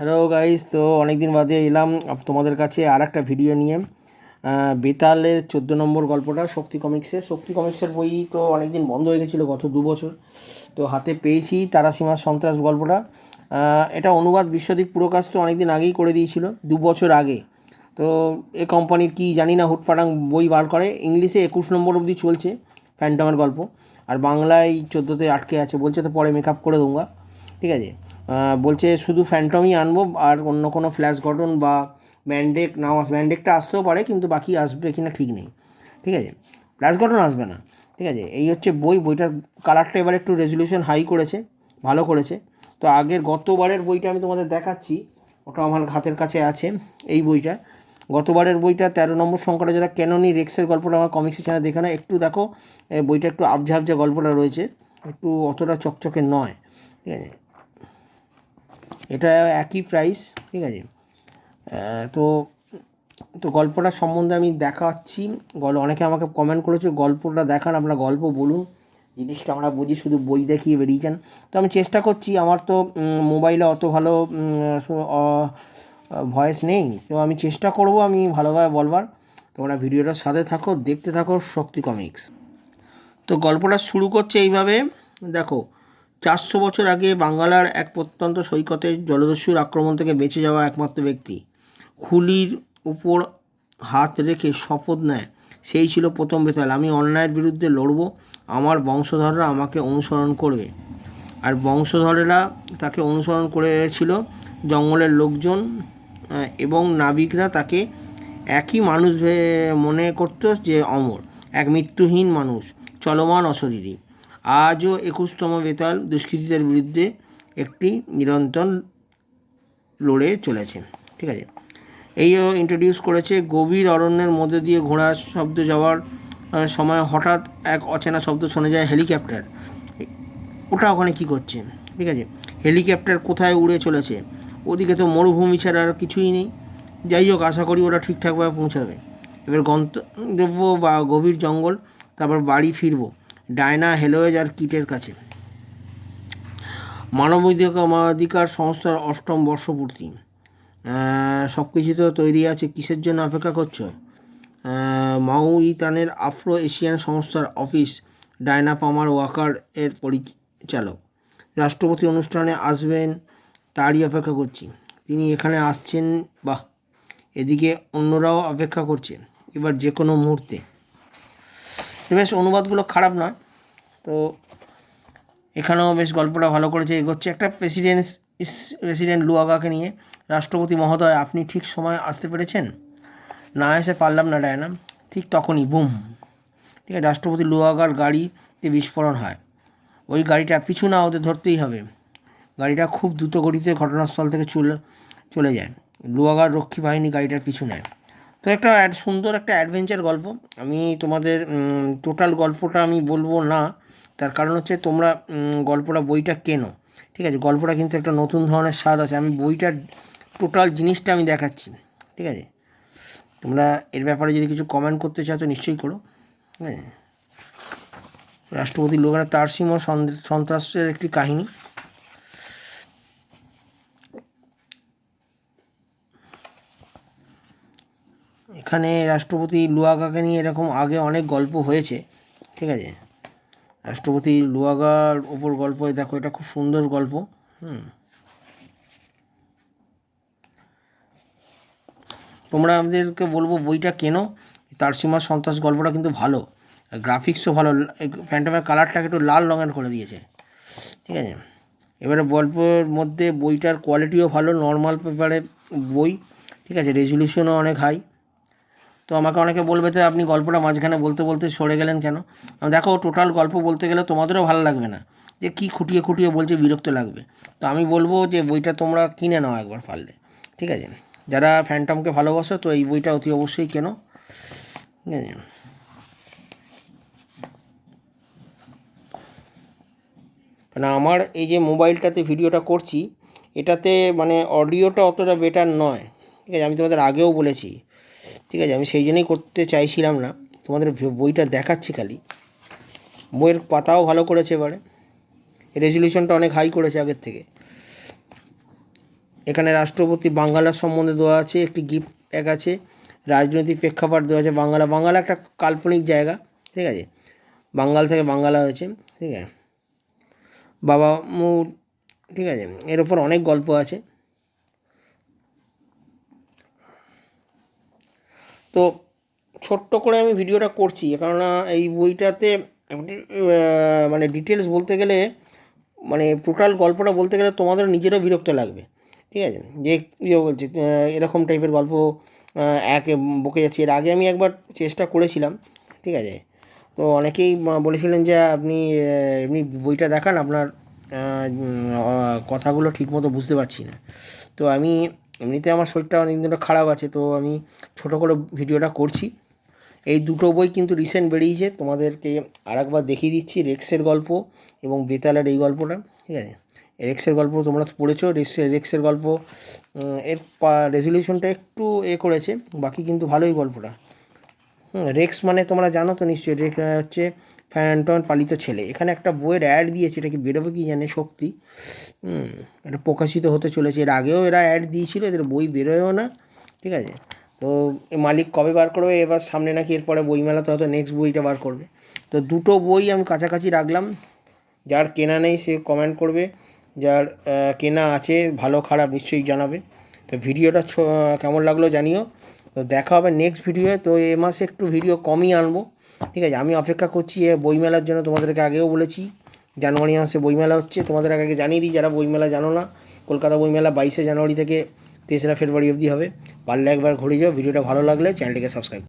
Hello guys তো অনেক দিন বাদে এলাম তোমাদের কাছে আর একটা ভিডিও নিয়ে বেতালের চোদ্দ নম্বর গল্পটা শক্তি কমিক্সের শক্তি কমিক্সের বই তো অনেক দিন বন্ধ হয়ে গেছিল গত দু বছর। তো হাতে পেয়েছি তারাসীমার সন্ত্রাস গল্পটা। এটা অনুবাদ বিশ্বদীপ পুরকাশ তো অনেক দিন আগেই করে দিয়েছিল, দু বছর আগে। তো এ কোম্পানির কি জানি না হুটপাটাং বই বার করে। ইংলিশে একুশ নম্বর অবধি চলছে ফ্যান্টমের গল্প। আর বাংলায় চোদ্দোতে আটকে আছে, বলছে তো পরে মেকআপ করে দেবো। ঠিক আছে? বলছে শুধু ফ্যান্টমই আনব, আর অন্য কোনো ফ্ল্যাশ গঠন বা ম্যান্ডেক নাও আস ম্যান্ডেকটা আসতেও পারে, কিন্তু বাকি আসবে কিনা ঠিক নেই। ঠিক আছে? ফ্ল্যাশ গঠন আসবে না। ঠিক আছে? এই হচ্ছে বই, বইটার কালারটা এবার একটু রেজলিউশন হাই করেছে, ভালো করেছে। তো আগের গতবারের বইটা আমি তোমাদের দেখাচ্ছি, ওটা আমার হাতের কাছে আছে, এই বইটা। গতবারের বইটা তেরো নম্বর সংখ্যাটা যেটা ক্যাননি রেক্সের গল্পটা আমার কমিক্সের চ্যানেল দেখে না একটু দেখো বইটা একটু আবঝা আবঝা গল্পটা রয়েছে, একটু অতটা চকচকে নয়। ঠিক আছে? এটা একই প্রাইস ঠিক আছে? তো তো গল্পটা সম্বন্ধে আমি দেখাচ্ছি। গল, অনেকে আমাকে কমেন্ট করেছে, গল্পটা দেখান, আপনারা গল্প বলুন। জিনিসটা আমরা বুঝি, শুধু বই দেখিয়ে বেরিয়ে যান তো আমি চেষ্টা করছি, আমার তো মোবাইলে অত ভালো ভয়েস নেই। তো আমি চেষ্টা করব আমি ভালোভাবে বলবার। তোমরা ভিডিওটার সাথে থাকো, দেখতে থাকো, শক্তি কমিক্স তো গল্পটা শুরু করছে এইভাবে। দেখো চারশো বছর আগে বাংলার এক প্রত্যন্ত সৈকতে জলদস্যুর আক্রমণ থেকে বেঁচে যাওয়া একমাত্র ব্যক্তি। খুলির উপর হাত রেখে শপথ নেয়, সেই ছিল প্রথম বেতাল। আমি অন্যায়ের বিরুদ্ধে লড়ব, আমার বংশধররা আমাকে অনুসরণ করবে। আর বংশধরেরা তাকে অনুসরণ করেছিল জঙ্গলের লোকজন এবং নাবিকরা তাকে একই মানুষ মনে করত যে অমর, এক মৃত্যুহীন মানুষ, চলমান অশরীরী। আজও একুশতম বেতাল দুষ্কৃতীদের বিরুদ্ধে একটি নিরন্তর লড়ে চলেছে। ঠিক আছে? এইও ইন্ট্রোডিউস করেছে গভীর অরণ্যের মধ্যে দিয়ে ঘোড়ার শব্দ যাওয়ার সময় হঠাৎ এক অচেনা শব্দ শোনা যায়, হেলিকপ্টার। ওটা ওখানে কি করছে? ঠিক আছে? হেলিকপ্টার কোথায় উড়ে চলেছে? ওদিকে তো মরুভূমি ছাড়া আর কিছুই নেই। যাই হোক, আশা করি ওরা ঠিকঠাকভাবে পৌঁছাবে। এবার গন্তব্য বা গভীর জঙ্গল, তারপর বাড়ি ফিরবো। ডায়না হেলোয়েজ আর কিটের কাছে। মানবাধিকার সংস্থার অষ্টম বর্ষপূর্তি। সব কিছু তো তৈরি আছে কিসের জন্য অপেক্ষা করছ? আহ, মাউ ইতানের আফ্রো এশিয়ান সংস্থার অফিস ডায়না পামার ওয়াকার এর পরিচালক। রাষ্ট্রপতি অনুষ্ঠানে আসবেন তারই অপেক্ষা করছি। তিনি এখানে আসছেন বাহ! এদিকে অন্যরাও অপেক্ষা করছে এবার যে কোনো মুহূর্তে। বেশ অনুবাদগুলো খারাপ নয়। তো এখানেও বেশ গল্পটা ভালো করেছে, এগোচ্ছে। একটা প্রেসিডেন্ট প্রেসিডেন্ট লুয়াগাকে নিয়ে রাষ্ট্রপতি মহোদয়, আপনি ঠিক সময় আসতে পেরেছেন? না এসে পারলাম না ডায়না ঠিক তখনই, বুম। ঠিক আছে, রাষ্ট্রপতি লুয়াগার গাড়িতে বিস্ফোরণ হয়। ওই গাড়িটা পিছু না ওদের ধরতেই হবে। গাড়িটা খুব দ্রুত গতিতে ঘটনাস্থল থেকে চলে চলে যায়। লুয়াগার রক্ষী বাহিনী গাড়িটার পিছু নেয়। তো একটা সুন্দর একটা অ্যাডভেঞ্চার গল্প। আমি তোমাদের টোটাল গল্পটা আমি বলব না। তার কারণ হচ্ছে তোমরা গল্পটা, বইটা কেনো। ঠিক আছে? গল্পটা কিন্তু একটা নতুন ধরনের স্বাদ আছে। আমি বইটার টোটাল জিনিসটা আমি দেখাচ্ছি। ঠিক আছে? তোমরা এর ব্যাপারে যদি কিছু কমেন্ট করতে চাও তো নিশ্চয়ই করো। ঠিক আছে? রাষ্ট্রপতি লোকেরা তার সীমা সন্ত্রাসের একটি কাহিনী। এখানে রাষ্ট্রপতি লুয়াগাকে নিয়ে এরকম আগে অনেক গল্প হয়েছে, ঠিক আছে? রাষ্ট্রপতি লুয়াগার ওপর গল্প দেখো, এটা খুব সুন্দর গল্প, হুম। তোমরা আমাদেরকে বলব বইটা কেন? তার সীমা সন্ত্রাস গল্পটা কিন্তু ভালো গ্রাফিক্সও ভালো ফ্যান্টমের কালারটাকে একটু লাল রঙের করে দিয়েছে, ঠিক আছে? এবারে গল্পের মধ্যে বইটার কোয়ালিটিও ভালো নর্মাল পেপারে বই, ঠিক আছে? রেজলিউশনও অনেক হাই তো আমাকে অনেকে বলবে তো আপনি গল্পটা মাঝখানে বলতে বলতে সরে গেলেন কেন? দেখো টোটাল গল্প বলতে গেলে তোমাদেরও ভালো লাগবে না। যে কী খুঁটিয়ে খুঁটিয়ে বলছে বিরক্ত লাগবে। তো আমি বলব যে বইটা তোমরা কিনে নাও একবার পারলে ঠিক আছে? যারা ফ্যান্টমকে ভালোবাসো, তো এই বইটা অতি অবশ্যই কেনো। ঠিক আছে? কেন আমার এই যে মোবাইলটাতে ভিডিওটা করছি, এটাতে মানে অডিওটা অতটা বেটার নয়। ঠিক আছে? আমি তোমাদের আগেও বলেছি। ঠিক আছে, আমি সেই জন্যই করতে চাইছিলাম না। তোমাদের বইটা দেখাচ্ছি খালি। বইয়ের পাতাও ভালো করেছে এবারে। রেজলিউশনটা অনেক হাই করেছে আগের থেকে। এখানে রাষ্ট্রপতি বাঙ্গালা সম্বন্ধে দেওয়া আছে, একটি গিফট এক আছে, রাজনৈতিক প্রেক্ষাপট দেওয়া আছে বাংলা বাংলা একটা কাল্পনিক জায়গা, ঠিক আছে? বাঙ্গাল থেকে বাঙ্গালা হয়েছে, ঠিক আছে? বাবা মু, ঠিক আছে? এর ওপর অনেক গল্প আছে। তো ছোট্ট করে আমি ভিডিওটা করছি, কেননা এই বইটাতে মানে ডিটেলস বলতে গেলে মানে টোটাল গল্পটা বলতে গেলে তোমাদের নিজেরও বিরক্ত লাগবে। ঠিক আছে? যে ইয়ে বলছি এরকম টাইপের গল্প এক বকে যাচ্ছে। এর আগে আমি একবার চেষ্টা করেছিলাম, ঠিক আছে? তো অনেকেই বলেছিলেন যে, আপনি এমনি বইটা দেখান, আপনার কথাগুলো ঠিকমতো বুঝতে পারছি না। তো আমি এমনিতে আমার শরীরটা অনেক দিন খারাপ আছে, তো আমি ছোটো করে ভিডিওটা করছি। এই দুটো বই কিন্তু রিসেন্ট বেরিয়েছে, তোমাদেরকে আরেকবার দেখিয়ে দিচ্ছি, রেক্সের গল্প এবং বেতালের এই গল্পটা, ঠিক আছে? রেক্সের গল্প তোমরা পড়েছো, রেক্স, রেক্সের গল্প এর রেজলিউশনটা একটু এ করেছে, বাকি কিন্তু ভালোই গল্পটা। রেক্স মানে তোমরা জানো তো নিশ্চয়ই, রেক্স হচ্ছে ফ্যান্টন পালিত ছেলে। এখানে একটা বইয়ের অ্যাড দিয়েছে, এটা কি বেরোবে কি জানে শক্তি। হুম, এটা প্রকাশিত হতে চলেছে। এর আগেও এরা অ্যাড দিয়েছিল, এদের বই বেরোয়ও না, ঠিক আছে? তো এ মালিক কবে বার করবে? এবার সামনে নাকি এরপরে বইমেলাতে হয়তো নেক্সট বইটা বার করবে। তো দুটো বই আমি কাছাকাছি রাখলাম। যার কেনা নেই সে কমেন্ট করবে। যার কেনা আছে, ভালো, খারাপ নিশ্চয়ই জানাবে। তো ভিডিওটা কেমন লাগল জানিও। তো দেখা হবে নেক্সট ভিডিওয়ে তো এ মাসে একটু ভিডিও কমই আনব। ঠিক আছে, আমি অপেক্ষা করছি এ বইমেলার জন্য তোমাদেরকে আগেও বলেছি, জানুয়ারি মাসে বইমেলা হচ্ছে, তোমাদের আগে জানিয়ে দিই, যারা বইমেলা জানো না, কলকাতা বইমেলা বাইশে জানুয়ারি থেকে তেসরা ফেব্রুয়ারি অবধি হবে, পারলে একবার ঘুরে যাও, ভিডিওটা ভালো লাগলে চ্যানেলটিকে সাবস্ক্রাইব